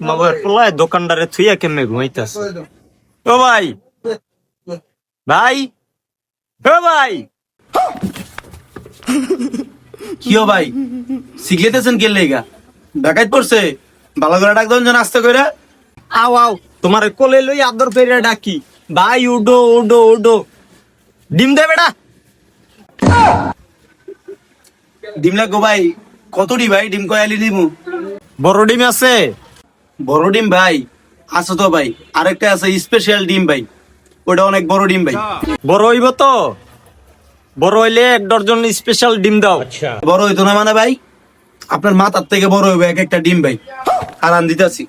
মাবার পোলায় দোকানদারে থুইয়া কেমনে ঘুমাইতাছে? ও ভাই। ভাই। ও ভাই। কিও ভাই? শিখলেতেছেন কে লেগা? ডাকাত পড়ছে। ভালো করে ডাক দেন আস্তে করে। আও আও। তোমার কোলে লই আদর করে ডাকি। ভাই উডো উডো উডো। ডিম দে বেটা। ডিম লাগবো ভাই। কতটি ভাই? ডিম কয়ালি দিমু? বড় ডিম আছে। বড় ডিম ভাই আছে তো ভাই। আরেকটা আছে স্পেশাল ডিম ভাই। ওটা অনেক বড় ডিম ভাই। বড় হইব তো? বড় হইলে এক ডজন স্পেশাল ডিম দাও। বড় হইতো না মানে ভাই? আপনার মাথার থেকে বড় হইবে এক একটা ডিম ভাই। আর আন দিতেছি।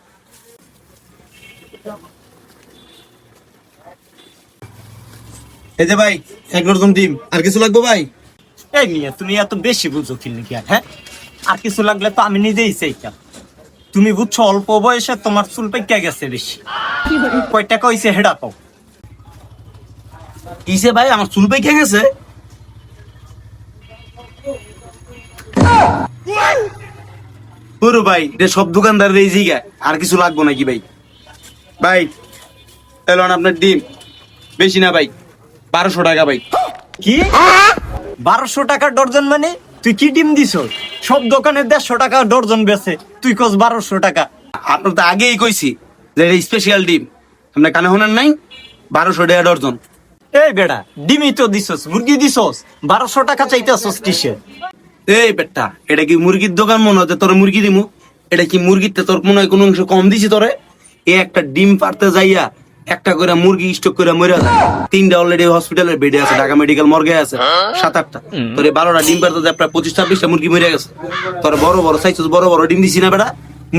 এই যে ভাই এক ডজন ডিম। আর কিছু লাগবে ভাই? এই মিয়া তুমি এত বেশি বুঝো কি আর, হ্যাঁ? আর কিছু লাগলে তো আমি নিজেই চাইতাম। তুমি বুঝছ অল্প বয়সে তোমার চুল পেকে গেছে বেশি। কয় টাকা হইছে হেডা পাও কিসে ভাই আমার চুল পেকে গেছে। পুরো ভাই এটা সব দোকানদারের এই জায়গা আর কিছু লাগবো নাকি ভাই? ভাই এলন আপনার ডিম। বেশি না ভাই বারোশো টাকা ভাই। কি? বারোশো টাকা ডর্জন মানে? তুই কি ডিম দিছ সব দোকানে দেড়শো টাকা ডর্জন বেছে তুই কস বারোশো টাকা। আপনার তো আগেই কইছি যে এটা স্পেশাল ডিম। আপনার কানে শোনেন নাই? বারোশো টাকা ডর্জন। এই বেড়া ডিমই তো দিছস মুরগি দিছস। বারোশো টাকা চাইতেছস কিসের এই বেটা এটা কি মুরগির দোকান মনে হচ্ছে তোর মুরগি দিমু? এটা কি মুরগিতে তোর মনে হয় কোনো অংশ কম দিছি তোরে? এ একটা ডিম পারতে যাইয়া একটা করে মুরগি স্টক করে মরে যায়। তিনটা অলরেডি হসপিটালের বেডে আছে, ঢাকা মেডিকেল মর্গে আছে, সাত, আটটা। তোর বারোটা ডিম পারতে প্রায় পঁচিশ ছাব্বিশটা মুরগি মরে গেছে। তোর বড় বড় সাইজ বড় বড় ডিম দিছি না বেটা।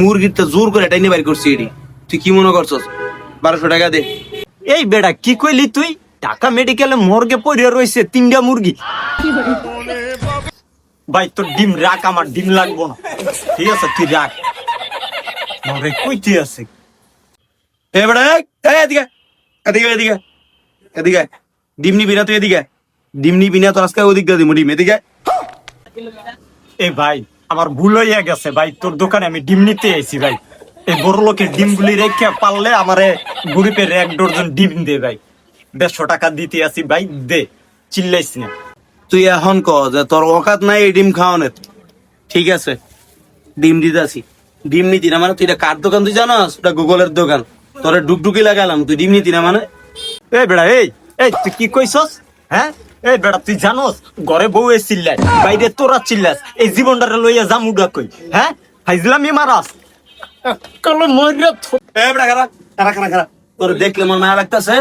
মুরগির তো জোর করে এটাই নিয়ে বাইর করছি এটি। তুই কি মনে করছস? বারোশো টাকা দে। এই বেড়া কি কইলি তুই? ঢাকা মেডিকেলে মর্গে পড়ে রয়েছে তিনটা মুরগি। ভাই, তোর ডিম রাখ, আমার ডিম লাগবো না। ঠিক আছে, তুই রাখ। কইতে আছে? এ এই এদিকে এদিকে এদিকে এদিকে ডিম নিবি না তুই এদিকে ডিম নিবি না তোর আজকে ওদিক দিয়ে দিবো ডিম এদিকে এই ভাই আমার ভুল হইয়া গেছে ভাই তোর দোকানে আমি ডিম নিতে আইছি ভাই এই বড় লোকের ডিমগুলি রেখে পারলে আমারে গরিবের এক ডজন ডিম দে ভাই দেড়শো টাকা দিতে আসি ভাই দে চিল্লাইস না তুই এখন ক যে তোর অকাত নাই এই ডিম খাওয়ানোর ঠিক আছে ডিম দিতে আসি ডিম নিতি না মানে তুই এটা কার দোকান তুই জানাস ওটা গুগলের দোকান তোরে ডুকডুকি লাগালাম তুই ডিম নিতি না মানে? এই বেড়া এই এই তুই কি কইছস? হ্যাঁ? এই বেড়া তুই জানোস ঘরে বউ এ বাইরে তোরা চিল্লাস এই জীবনটারে লইয়া জামুডা কই হ্যাঁ? ফাইজলামি মারাস। কালো মইরা এ বেটা খারা খারা খারা খারা তোর দেখলে আমার মায়া লাগতাছে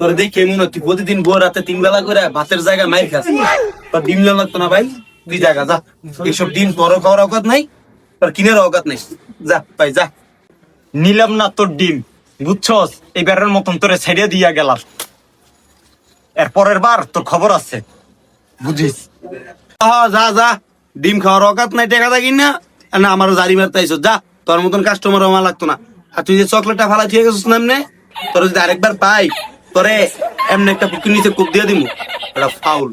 তোর দেখে মনে তুই প্রতিদিন ভোর রাতে তিন বেলা করে ভাতের জায়গায় মাইর খাস। তোর ডিম না লাগতো না ভাই দুই জায়গা যা এইসব ডিম তোর খাওয়ার অকাত নাই তোর কিনের অকাত নাই। যা ভাই যা। নিলাম না তোর ডিম। বুঝছস? এবারের মতন তোরে ছেড়ে দিয়া গেলাম। এর পরের বার তোর খবর আছে। বুঝিস? যা যা। ডিম খাওয়ার অকাত নাই, টাকা থাকি না। না আমার জারি মারতে আইসো যা, তোর মতন কাস্টমার আমার লাগতো না। আর তুই যে চকলেটটা ফালা ঠিক গেছিস না এমনে? তোর যদি আরেকবার পাই, তোরে এমনি একটা পুকুর নিচে কুপ দিয়ে দিমু। এটা ফাউল